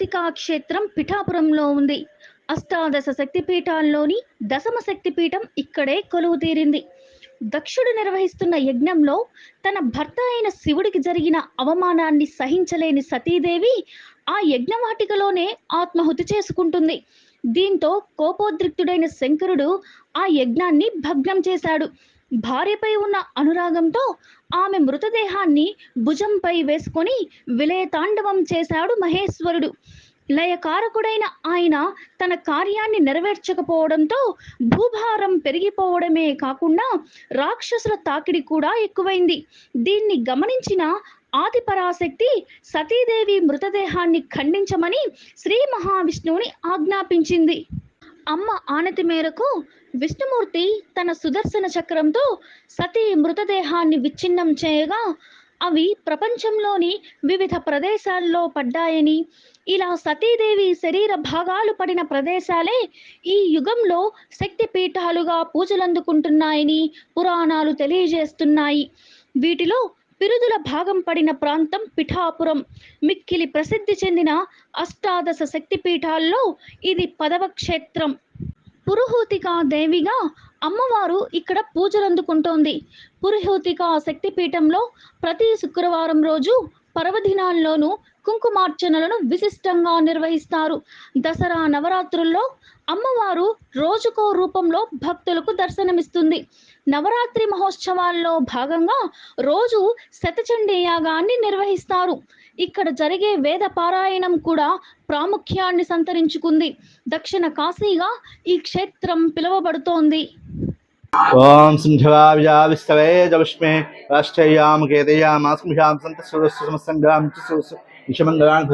పురుహూతికా క్షేత్రం పిఠాపురంలో ఉంది. అష్టాదశ శక్తిపీఠాల్లోని దశమ శక్తిపీఠం ఇక్కడే కొలువు తీరింది. దక్షుడు నిర్వహిస్తున్న యజ్ఞంలో తన భర్త అయిన శివుడికి జరిగిన అవమానాన్ని సహించలేని సతీదేవి ఆ యజ్ఞవాటికలోనే ఆత్మహుతి చేసుకుంటుంది. దీంతో కోపోద్రిక్తుడైన శంకరుడు ఆ యజ్ఞాన్ని భగ్నం చేశాడు. భార్యపై ఉన్న అనురాగంతో ఆమె మృతదేహాన్ని భుజంపై వేసుకొని విలయతాండవం చేశాడు మహేశ్వరుడు. లయకారకుడైన ఆయన తన కార్యాన్ని నెరవేర్చకపోవడంతో భూభారం పెరిగిపోవడమే కాకుండా రాక్షసుల తాకిడి కూడా ఎక్కువైంది. దీన్ని గమనించిన ఆది పరాశక్తి సతీదేవి మృతదేహాన్ని ఖండించమని శ్రీ మహావిష్ణువుని ఆజ్ఞాపించింది. అమ్మ ఆనతి మేరకు విష్ణుమూర్తి తన సుదర్శన చక్రంతో సతీ మృతదేహాన్ని విచ్ఛిన్నం చేయగా అవి ప్రపంచంలోని వివిధ ప్రదేశాల్లో పడ్డాయని. ఇలా సతీదేవి శరీర భాగాలు పడిన ప్రదేశాలే ఈ యుగంలో శక్తి పీఠాలుగా పూజలందుకుంటున్నాయని పురాణాలు తెలియజేస్తున్నాయి. వీటిలో పిరుదుల భాగం పడిన ప్రాంతం పిఠాపురం. మిక్కిలి ప్రసిద్ధి చెందిన అష్టాదశ శక్తిపీఠాల్లో ఇది పదవ క్షేత్రం. పురుహూతికా దేవిగా అమ్మవారు ఇక్కడ పూజలందుకుంటోంది. పురుహూతికా శక్తిపీఠంలో ప్రతి శుక్రవారం రోజు పర్వదినాల్లోనూ కుంకుమార్చనలను విశిష్టంగా నిర్వహిస్తారు. దసరా నవరాత్రుల్లో అమ్మవారు రోజుకో రూపంలో భక్తులకు దర్శనమిస్తుంది. నవరాత్రి మహోత్సవాల్లో భాగంగా రోజు శతచండీ యాగాన్ని నిర్వహిస్తారు. ఇక్కడ జరిగే వేద పారాయణం కూడా ప్రాముఖ్యాన్ని సంతరించుకుంది. దక్షిణ కాశీగా ఈ క్షేత్రం పిలువబడుతోంది. ఓం సింధవావ్యా విస్తవే జవిష్మే రాష్ట్రయాం కేతయామాస్మిషాం సంత సురస్సు సమస్తంగాం చ సురస్సు విషమంగళాన్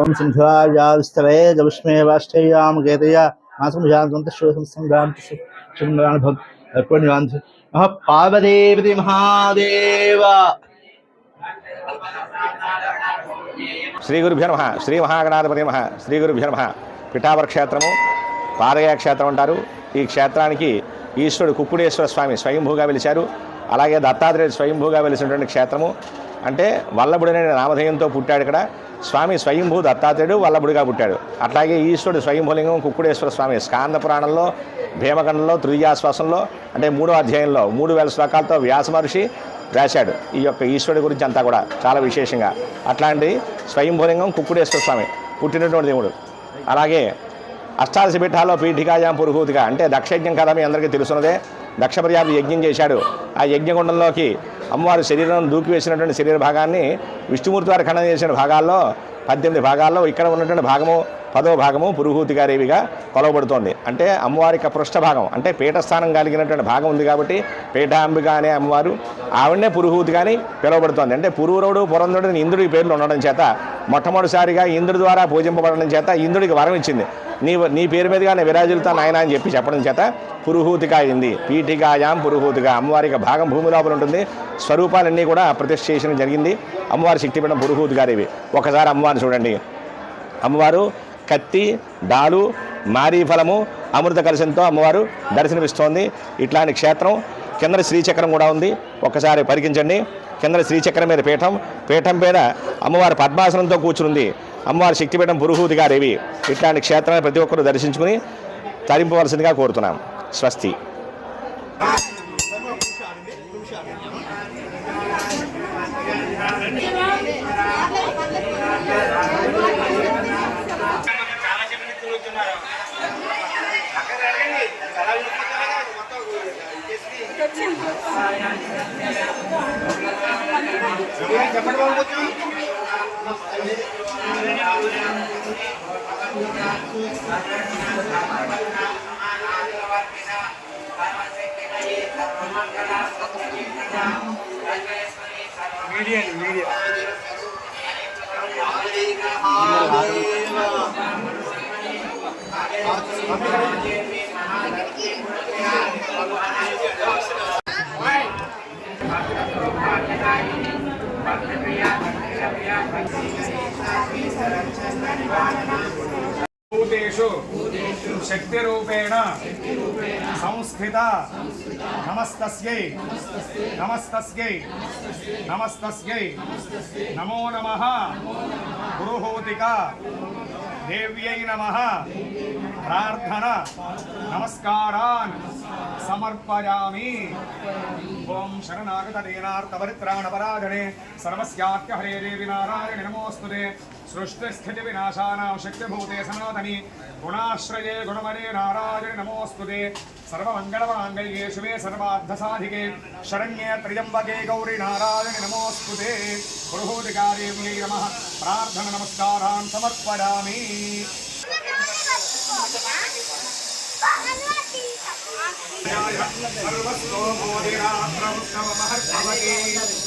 ఓం సింధవావ్యా విస్తవే రాష్ట్రయాం కేతయా మాస్మిషాం సంత సురస్సు సమస్తంగాం చ విషమంగళాన్ భవ్ అర్పణ్యాన్ పార్వదేవతి మహాదేవ. శ్రీ గురుభ్య నమ శ్రీ మహాగణాధిపతి నమ శ్రీ గురుభ్య నమ. పిఠావర క్షేత్రము పారయ్య క్షేత్రం అంటారు. ఈ క్షేత్రానికి ఈశ్వరుడు కుక్కుడేశ్వర స్వామి స్వయంభూగా వెలిచారు. అలాగే దత్తాత్రేయుడు స్వయంభూగా వెలిసినటువంటి క్షేత్రము. అంటే వల్లభుడనే నామధేయంతో పుట్టాడు ఇక్కడ. స్వామి స్వయంభూ దత్తాత్రేయుడు వల్లభుడిగా పుట్టాడు. అట్లాగే ఈశ్వరుడు స్వయంభూలింగం కుక్కుడేశ్వర స్వామి స్కాంద పురాణంలో భీమఖండంలో తృతీయాశ్వాసంలో అంటే మూడో అధ్యాయంలో మూడు వేల శ్లోకాలతో వ్యాస మహర్షి రాశాడు. ఈ యొక్క ఈశ్వరుడి గురించి అంతా కూడా చాలా విశేషంగా. అట్లాంటి స్వయంభూలింగం కుక్కుడేశ్వర స్వామి పుట్టినటువంటి దేవుడు. అలాగే అష్టాదశ పీఠాల్లో పీఠికాయాం పురుహూతిగా అంటే దక్షయజ్ఞం కదా మీ అందరికీ తెలుసున్నదే. దక్ష యజ్ఞం చేశాడు. ఆ యజ్ఞగుండంలోకి అమ్మవారి శరీరం దూకి వేసినటువంటి శరీర భాగాన్ని విష్ణుమూర్తి వారి ఖండన చేసిన భాగాల్లో పద్దెనిమిది భాగాల్లో ఇక్కడ ఉన్నటువంటి భాగము పదో భాగము పురుహూతికాదేవిగా కొలవబడుతోంది. అంటే అమ్మవారి యొక్క పృష్ఠ భాగం అంటే పీఠస్థానం కలిగినటువంటి భాగం ఉంది కాబట్టి పీఠాంబిక అనే అమ్మవారు ఆవిడనే పురుహూతిగాని పిలువబడుతోంది. అంటే పురూరుడు పురంధుడు ఇంద్రుడి పేర్లు ఉండడం చేత మొట్టమొదటిసారిగా ఇంద్రుడి ద్వారా పూజింపబడడం చేత ఇంద్రుడికి వరం ఇచ్చింది. నీ నీ పేరు మీదుగానే విరాజులుతా నాయన అని చెప్పి చెప్పడం చేత పురుహూతిక అయింది. పీఠికాయాం పురుహూతిక. అమ్మవారికి భాగం భూమి లోపల ఉంటుంది. స్వరూపాలన్నీ కూడా ప్రతిష్ఠ చేయడం జరిగింది. అమ్మవారి శక్తిపీఠం గారివి ఒకసారి అమ్మవారిని చూడండి. అమ్మవారు కత్తి డాలు మారీ ఫలము అమృత కలశంతో అమ్మవారు దర్శనమిస్తోంది. ఇట్లాంటి క్షేత్రం కింద శ్రీచక్రం కూడా ఉంది. ఒక్కసారి పరికించండి. కింద శ్రీచక్రం మీద పీఠం. పీఠం మీద అమ్మవారి పద్మాసనంతో కూర్చుంది అమ్మవారి శక్తిపీఠం పురుహూతిగా గారేవి. ఇట్లాంటి క్షేత్రాన్ని ప్రతి ఒక్కరూ దర్శించుకుని తరింపవలసిందిగా కోరుతున్నాం. స్వస్తి. Median, median. భూతేషు శక్తిరూపేణ సంస్థిత నమస్తస్యై. నమస్తస్యై. నమస్తస్యై. నమో నమ. గురుహూతిక. దేవ్యై నమ. ప్రార్థన. నమస్కారాన్. సమర్పయామి. ఓం శరణాగత దీనార్థపరిత్రాణపరాధనే సర్వస్యాత్య హరే దేవి నారాయణ నమోస్తుతే సృష్టి స్థితి వినాశానాం. శక్తిభూతే సనాతని. గుణాశ్రయే గుణమనే నారాయణ నమోస్తుతే సర్వమంగళమాంగళ్యే శివే సర్వార్థ సాధికే శరణ్యే త్రిజంబకే గౌరీ నారాయణ నమోస్తుతే పురుహూతికాదేవ్యై నమ ప్రార్థన నమస్కారాన్ సమర్పయామి सर्वस्वोमोदिरात्रमुत्तममहर्भवति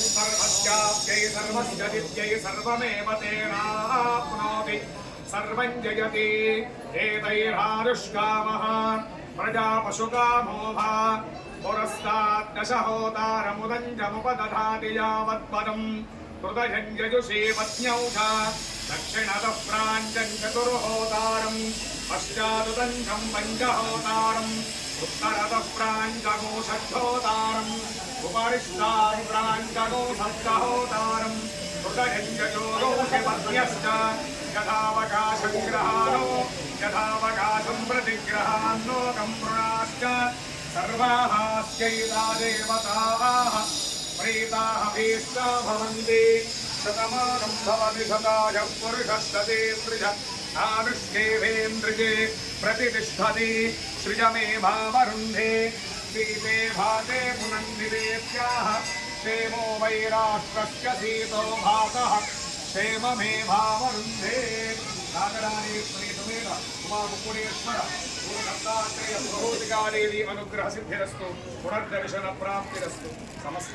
सर्वस्याप्यै सर्वस्य दिव्यै सर्वमेव तेनाप्नोति सर्वं जयति एतैरारुष्कामः प्रजापशुकामो भा पुरस्ताद्दशहोतारमुदञ्जमुपदधाति यावत्पदम् हृदयञ्जजुषे पत्न्यौष दक्षिणतः प्राञ्जम् चतुर्होतारम् पश्चादुदञ्जम् पञ्चहोतारम् उत्तरतः प्राञ्जगो षष्ठोतारम् उपरिष्टात् प्राञ्जगो सप्तहोतारम् हृदयञ्जयोगोषि पत्न्यश्च यथावकाशं ग्रहाणो यथावकाशं प्रतिग्रहान्नोकं प्रणाश्च सर्वाहास्यैता देवताः प्रीताः भीष्ट भवन्ति, शतमानं भवति सदायः पुरुषस्तदेन्द्रिय आविष्केभेन्द्रिजे प्रतिष्ठति सृज मे भावरुन्धे, सीते भाते पुनन्दिदेत्याः क्षेमो वैराष्ट्रस्य सीतो भातः। क्षेममेवावरुन्धे नागराणेश्वरी सुमेध उमामुकुरेश्वर पूर्णदत्तात्रेय प्रभूतिकादेवी अनुग्रह सिद्धिरस्तु पुनर्दर्शन प्राप्तिरस्तु समस्त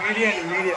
மீடியா மீடியா